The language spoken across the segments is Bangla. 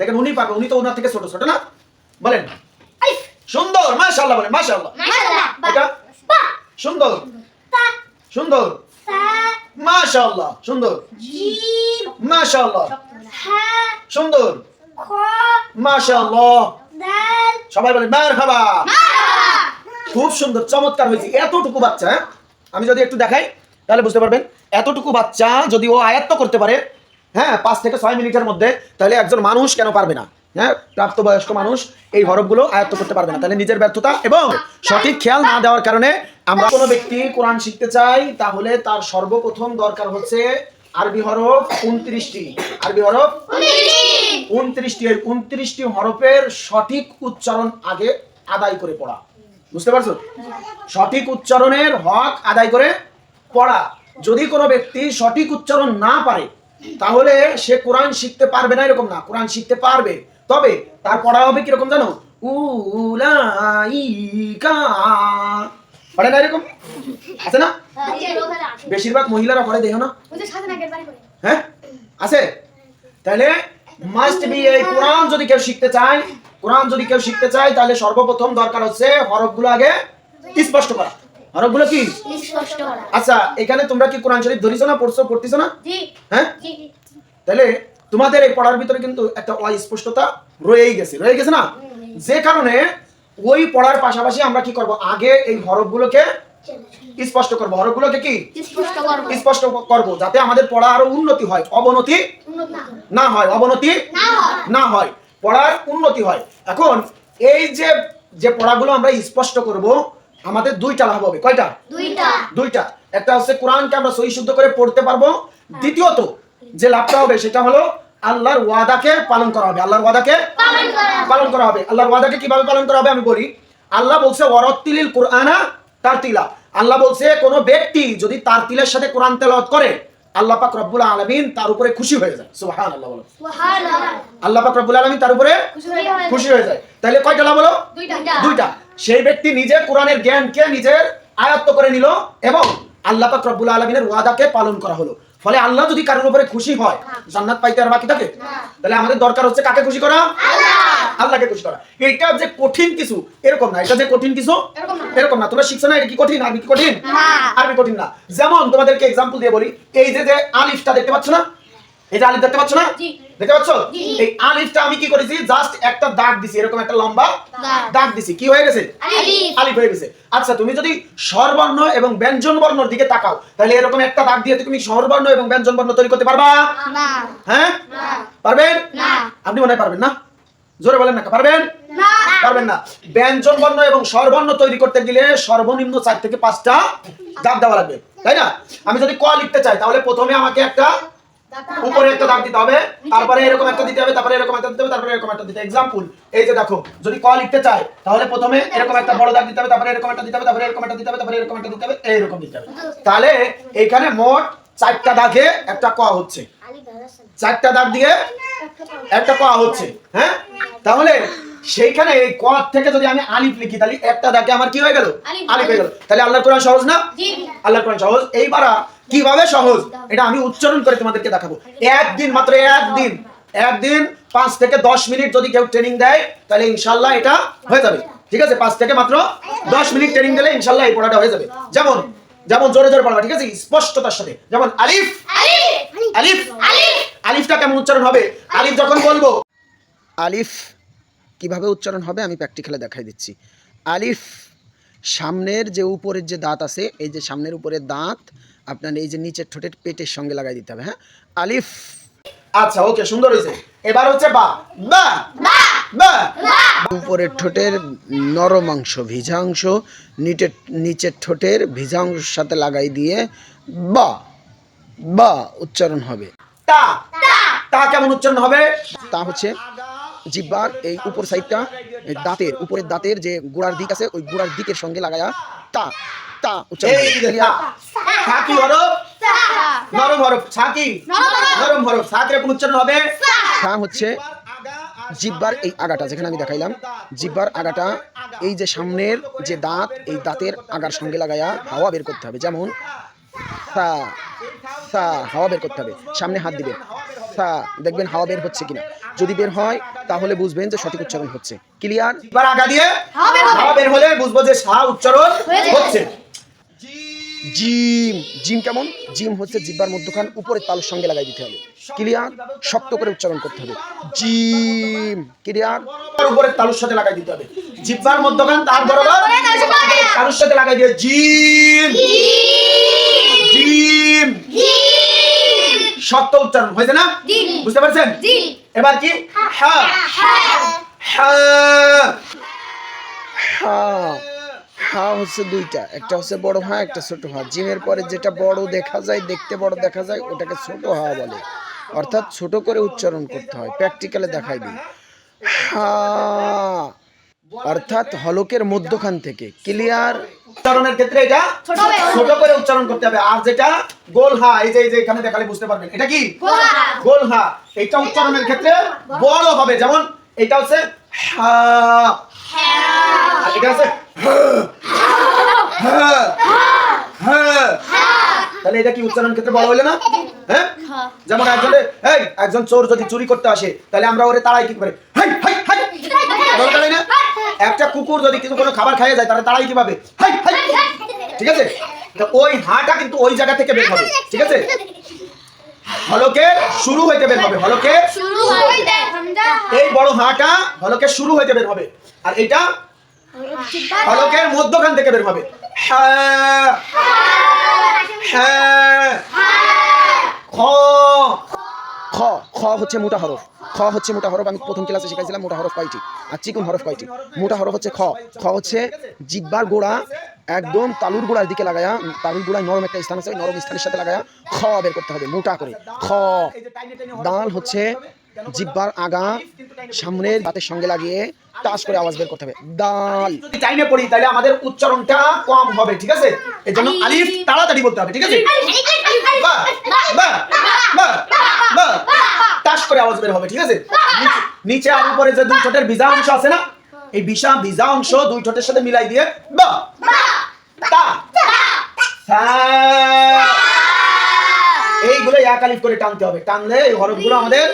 দেখেন উনি পারবে উনি তো ওনার থেকে ছোট ছোট না? বলেন। সুন্দর মাশাআল্লাহ বলেন মাশাআল্লাহ। এটা? সুন্দর। সুন্দর। সা। মাশাআল্লাহ সুন্দর। মাশাআল্লাহ। সুন্দর। খ। মাশাআল্লাহ। সবাই বলেন মারহাবা। মারহাবা। খুব সুন্দর চমৎকার হয়েছে। এতটুকু বাচ্চা হ্যাঁ? আমি যদি একটু দেখাই তাহলে বুঝতে পারবেন এতটুকু বাচ্চা যদি ও আয়ত্ত করতে পারে হ্যাঁ পাঁচ থেকে ছয় মিনিটের মধ্যে তাহলে একজন মানুষ কেন পারবে না? হ্যাঁ প্রাপ্তবয়স্ক মানুষ এই হরফগুলো আয়ত্ত করতে পারবে না। তাহলে নিজের ব্যর্থতা এবং সঠিক খেয়াল না দেওয়ার কারণে আমরা কোনো ব্যক্তি কোরআন শিখতে চাই, তাহলে তার সর্বপ্রথম দরকার হচ্ছে আরবি হরফ উনত্রিশটি। আরবি হরফ উনত্রিশটি। এই উনত্রিশটি হরফের সঠিক উচ্চারণ আগে আদায় করে পড়া। বুঝতে পারছ? সঠিক উচ্চারণের হক আদায় করে পড়া। যদি কোনো ব্যক্তি সঠিক উচ্চারণ না পারে তাহলে সে কোরআন শিখতে পারবে না এরকম না। কোরআন শিখতে পারবে। তবে তার পড়া হবে কীরকম জানো? পড়ে না এরকম? আছে না? বেশিরভাগ মহিলারা পড়ে, দেখো না। হ্যাঁ? আছে? তাহলে মাস্ট বি এই কোরআন যদি কেউ শিখতে চায়, কোরআন যদি কেউ শিখতে চায়, তাহলে সর্বপ্রথম দরকার হচ্ছে হরফগুলো আগে স্পষ্ট করা। হরফগুলো কি? আচ্ছা এখানে তোমরা কি কোরআন শরীফ ধরিছো না পড়ছো পড়তেছো না? হ্যাঁ? তাহলে তোমাদের এই পড়ার ভিতরে কিন্তু একটা অস্পষ্টতা রয়েই গেছে রয়ে গেছে না? যে কারণে ওই পড়ার পাশাপাশি আমরা কি করব? আগে এই হরফগুলোকে স্পষ্ট করব। হরফগুলোকে কি? স্পষ্ট করব। যাতে আমাদের পড়া আরও উন্নতি হয়। অবনতি? না হয়। অবনতি? না হয়। না হয়। পড়ার উন্নতি হয়। এখন এই যে যে পড়াগুলো আমরা স্পষ্ট করব আমাদের দুইটা লাভ হবে। কয়টা? দুইটা। দুইটা। একটা হচ্ছে কোরআনকে আমরা সহি শুদ্ধ করে পড়তে পারব। দ্বিতীয়ত যে লাভটা হবে সেটা হলো আল্লাহর ওয়াদাকে পালন করা হবে। আল্লাহর ওয়াদাকে পালন করা হবে। আল্লাহর ওয়াদাকে কীভাবে পালন করা হবে আমি বলি। আল্লাহ বলছে ওয়ারতিলিল কোরআনা তার তিলা। আল্লাহ বলছে কোনো ব্যক্তি যদি তার তিলের সাথে কোরআন তেলাওয়াত করে আল্লাহ পাক রব্বুল আলামিন তার উপরে খুশি হয়ে যায়। সুবহানাল্লাহ বলো সুবহানাল্লাহ। আল্লাহ পাক রব্বুল আলামিন তার উপরে খুশি হয়ে যায়। তাহলে কয়টা লাভ হলো? দুইটা। দুইটা। সেই ব্যক্তি নিজে কোরআনের জ্ঞানকে নিজের আয়ত্ত করে নিল এবং আল্লাহ পাক রব্বুল আলমিনের ওয়াদাকে পালন করা হলো। ফলে আল্লাহ যদি কারোর উপরে খুশি হয় জান্নাত পাইতে আর বাকি থাকে? তাহলে আমাদের দরকার হচ্ছে কাকে খুশি করা? আল্লাহকে খুশি করা। এটা যে কঠিন কিছু এরকম না। এটা যে কঠিন কিছু এরকম না। তোমরা শিখছো না এটা কি কঠিন আরবি কি কঠিন? না। আরবি কঠিন না। যেমন তোমাদেরকে এক্সাম্পল দিয়ে বলি এই যে যে আলিফটা দেখতে পাচ্ছ না? এই যে আলিফ দেখতে পাচ্ছ না। দেখতে পাচ্ছ। এই আলিফটা আমি কি করেছি? জাস্ট একটা দাগ দিছি এরকম একটা লম্বা দাগ। দিছি। কি হয়ে গেছে? আলিফ। হয়ে গেছে। আচ্ছা তুমি যদি স্বরবর্ণ এবং ব্যঞ্জন বর্ণর দিকে তাকাও তাহলে এরকম একটা দাগ দিয়ে তুমি স্বরবর্ণ এবং ব্যঞ্জন বর্ণ তৈরি করতে পারবা? না। হ্যাঁ? পারবেন? না। আপনি মনে হয় পারবেন না? জোরে বলেন না পারবেন? না। পারবেন না। ব্যঞ্জন বর্ণ এবং স্বরবর্ণ তৈরি করতে গেলে সর্বনিম্ন চার থেকে পাঁচটা দাগ দেওয়া লাগবে তাই না? আমি যদি ক লিখতে চাই তাহলে প্রথমে আমাকে একটা উপরে একটা দাগ দিতে হবে তারপরে এরকম একটা দিতে হবে তারপরে এরকম একটা দিতে হবে তারপরে এরকম একটা দিতে এক্সাম্পল এই যে দেখো যদি ক লিখতে চাই তাহলে প্রথমে এরকম একটা বড় দাগ দিতে হবে তারপরে এরকম একটা দিতে হবে তারপরে এরকম একটা দিতে হবে তারপরে এরকম একটা দিতে হবে এইরকম দিতে হবে। তাহলে এখানে মোট চারটা দাগে একটা ক হচ্ছে। চারটা দাগ দিয়ে একটা ক হচ্ছে হ্যাঁ? তাহলে সেইখানে এই ক থেকে যদি আমি আলিফ লিখি তাহলে একটা দাগে আমার কি হয়ে গেল? আলিফ। হয়ে গেল। তাহলে আল্লাহর কোরআন সহজ না? আল্লাহর কোরআন সহজ। এইবার কীভাবে সহজ? এটা আমি উচ্চারণ করে তোমাদেরকে দেখাবো। একদিন মাত্র একদিন। একদিন পাঁচ থেকে দশ মিনিট যদি কেউ ট্রেনিং দেয়, তাহলে ইনশাল্লাহ এটা হয়ে যাবে। ঠিক আছে? পাঁচ থেকে মাত্র দশ মিনিট ট্রেনিং দিলে ইনশাল্লাহ এই পড়াটা হয়ে যাবে। যেমন যেমন জোরে জোরে পড়বা, ঠিক আছে? স্পষ্টতার সাথে। যেমন আলিফ। আলিফ। আলিফ আলিফ আলিফটা কেমন উচ্চারণ হবে? আলিফ যখন বলব। আলিফ কীভাবে উচ্চারণ হবে? আমি প্র্যাকটিক্যালে দেখাই দিচ্ছি। আলিফ সামনের যে উপরের যে দাঁত আছে, এই যে সামনের উপরের দাঁত আপনার এই যে নিচের ঠোঁটের পেটের সঙ্গে লাগাই দিতে হবে হ্যাঁ? আলিফ। আচ্ছা ওকে সুন্দর হয়েছে। এবার হচ্ছে বা। বা বা উপরের ঠোঁটের নরম অংশ ভিজা অংশ নিচের নিচের ঠোঁটের ভিজা অংশের সাথে লাগাই দিয়ে বা বা উচ্চারণ হবে। তা! তা! কেমন উচ্চারণ হবে? তা হচ্ছে জিব্বার এই উপর সাইডটা দাঁতের উপরের দাঁতের যে গোড়ার দিক আছে ওই গোড়ার দিকের সঙ্গে লাগায়া তা তা উচ্চারণ হবে। Clear? হরফ? নরম হরফ ছাকি? নরম হরফ ছাকির কোন উচ্চারণ হবে? তা হচ্ছে জিব্বার এই আগাটা যেখানে আমি দেখাইলাম। জিব্বার আগাটা এই যে সামনের যে দাঁত এই দাঁতের আগার সঙ্গে লাগায়া হাওয়া বের করতে হবে। যেমন সা সা হাওয়া বের করতে হবে। সামনে হাত দিবে। থা দেখবেন হাওয়া বের হচ্ছে কিনা। যদি বের হয় তাহলে বুঝবেন যে সঠিক উচ্চারণ হচ্ছে। ক্লিয়ার এবার আগা দিয়ে হাওয়া বের হলে বুঝব যে সা উচ্চারণ হচ্ছে। জিম। জিম কেমন? জিম হচ্ছে জিব্বার মধ্যখান উপরের তালুর সঙ্গে লাগাই দিতে হবে। ক্লিয়ার শক্ত করে উচ্চারণ করতে হবে। জিম। ক্লিয়ার উপরের তালুর সাথে লাগাই দিতে হবে। জিব্বার মধ্যখান তার বরাবর তালুর সাথে লাগাই। দিয়ে জিম। শক্ত উচ্চারণ হয়েছে না? বুঝতে পারছেন? এবার কি? হ্যাঁ হ্যাঁ হ্যাঁ হ্যাঁ হ্যাঁ হচ্ছে দুইটা। একটা হচ্ছে বড় হা একটা ছোট হা। জিমের পরে যেটা বড় দেখা যায় দেখতে বড় দেখা যায় ওটাকে ছোট হা বলে। অর্থাৎ ছোট করে উচ্চারণ করতে হয়। প্র্যাকটিক্যালে দেখাই দিই। হা। অর্থাৎ হলকের মধ্যখান থেকে ক্লিয়ার উচ্চারণের ক্ষেত্রে এটা ছোট করে উচ্চারণ করতে হবে আর যেটা গোল হা এই যে এই যে এখানে দেখালে বুঝতে পারবেন এটা কি গোল হা। গোল হা এটা উচ্চারণের ক্ষেত্রে বড় হবে যেমন এটা হচ্ছে হা এটা হচ্ছে হ্যাঁ হ্যাঁ তাহলে এটা কি উচ্চারণ ক্ষেত্রে বড় হইল না হ্যাঁ যেমন একজন এই একজন চোর যদি চুরি করতে আসে তাহলে আমরা ওরে তাড়াই কি করে হাই হাই হাই তাড়াই না একটা কুকুর যদি কিছু কোনো খাবার খাইয়ে যায় তাহলে কীভাবে? হাই হাই ঠিক আছে? তো ওই হাটা কিন্তু ওই জায়গা থেকে বের হবে। ঠিক আছে? হলকে শুরু হইতে বের হবে হলকে শুরু হইতে হামজা। এই বড় হাটা হলকে শুরু হইতে বের হবে। আর এটা হলকের মধ্যখান থেকে বের হবে। হ্যাঁ হ্যাঁ খ খ খ হচ্ছে মোটা হরফ খ হচ্ছে মোটা হরফ আমি প্রথম ক্লাসে শিখাইছিলাম মোটা হরফ কয়টি আর চিকুন হরফ কয়টি মোটা হরফ হচ্ছে খ খ হচ্ছে জিব্বার গোড়া একদম তালুর গোড়ার দিকে লাগায়া তালুর গোড়ায় নরম একটা স্থান আছে নরম স্থানের সাথে লাগায়া খ বের করতে হবে মোটা করে খ দাল হচ্ছে জিব্বার আগা সামনের দাঁতের সঙ্গে লাগিয়ে টাচ করে আওয়াজ বের করতে হবে দাল যদি টাইমে পড়ি তাহলে আমাদের উচ্চারণটা কম হবে ঠিক আছে এই জন্য আলিফ তাড়াতাড়ি বলতে হবে ঠিক আছে বা বা বা বা টাচ করে আওয়াজ বের হবে ঠিক আছে? নিচে- আর উপরে যে দুই ঠোঁটের ভিজা অংশ আছে না এই বিশা ভিজা অংশ দুই ঠোঁটের সাথে মিলাই দিয়ে বা তা। এইগুলো এক আলিফ করে টানতে হবে। টানলে এই হরফগুলো আমাদের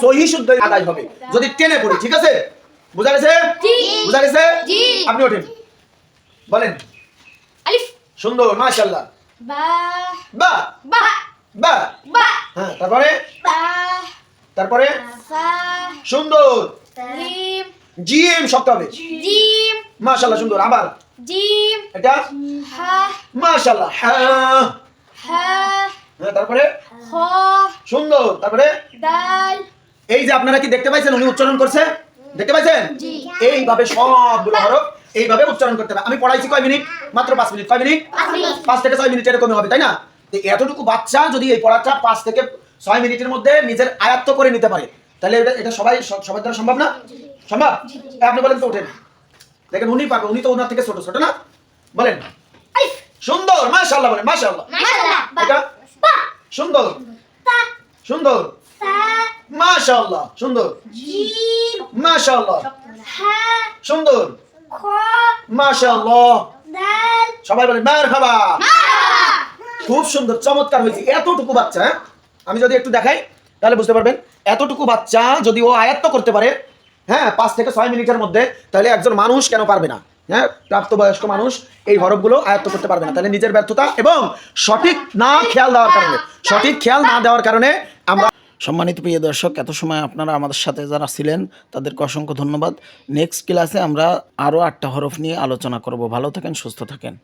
সহি শুদ্ধ আদায় হবে। যদি টেনে পড়ি ঠিক আছে? বুঝা গেছে? জি। বুঝা গেছে। আপনি ওঠেন। বলেন। আলিফ। সুন্দর মাশাআল্লাহ। বা। বা। বা। বা। হ্যাঁ তারপরে? তারপরে? সুন্দর। জিম। শক্ত হবে। জিম। মাশাআল্লাহ সুন্দর। আবার? জিম। এটা? হা। মাশাআল্লাহ হা। হ্যাঁ, তারপরে? খ সুন্দর। তারপরে? দাল এই যে আপনারা কি দেখতে পাইছেন উনি উচ্চারণ করছে? দেখতে পাইছেন। এইভাবে সবগুলো হরফ এইভাবে উচ্চারণ করতে হবে। আমি পড়াইছি কয় মিনিট? মাত্র পাঁচ মিনিট। কয় মিনিট? পাঁচ থেকে ছয় মিনিট এরকমই হবে তাই না? এতটুকু বাচ্চা যদি এই পড়াটা পাঁচ থেকে ছয় মিনিটের মধ্যে নিজের আয়ত্ত করে নিতে পারে। তাহলে এটা এটা সবাই সবার দ্বারা সম্ভব না? সম্ভব? আপনি বলেন তো ওঠেন। দেখেন উনি পারবে উনি তো ওনার থেকে ছোট ছোট না? বলেন। সুন্দর মাশাআল্লাহ বলেন মাশাআল্লাহ। এটা? সুন্দর। সুন্দর। সা। মাশাআল্লাহ সুন্দর। জিম। মাশাআল্লাহ। সুন্দর। খ। মাশাআল্লাহ। সবাই বলেন মারহাবা। খুব সুন্দর চমৎকার হয়েছে। এতটুকু বাচ্চা হ্যাঁ? আমি যদি একটু দেখাই, তাহলে বুঝতে পারবেন, এতটুকু বাচ্চা যদি ও আয়ত্ত করতে পারে হ্যাঁ পাঁচ থেকে ছয় মিনিটের মধ্যে, তাহলে একজন মানুষ কেন পারবে না? হ্যাঁ প্রাপ্তবয়স্ক মানুষ এই হরফগুলো আয়ত্ত করতে পারবে না। তাহলে নিজের ব্যর্থতা এবং সঠিক না খেয়াল দেওয়ার কারণে, সঠিক খেয়াল না দেওয়ার কারণে আমরা সম্মানিত প্রিয় দর্শক, এত সময় আপনারা আমাদের সাথে যারা ছিলেন, তাদেরকে অসংখ্য ধন্যবাদ। নেক্সট ক্লাসে আমরা আরও আটটা হরফ নিয়ে আলোচনা করব। ভালো থাকেন, সুস্থ থাকেন।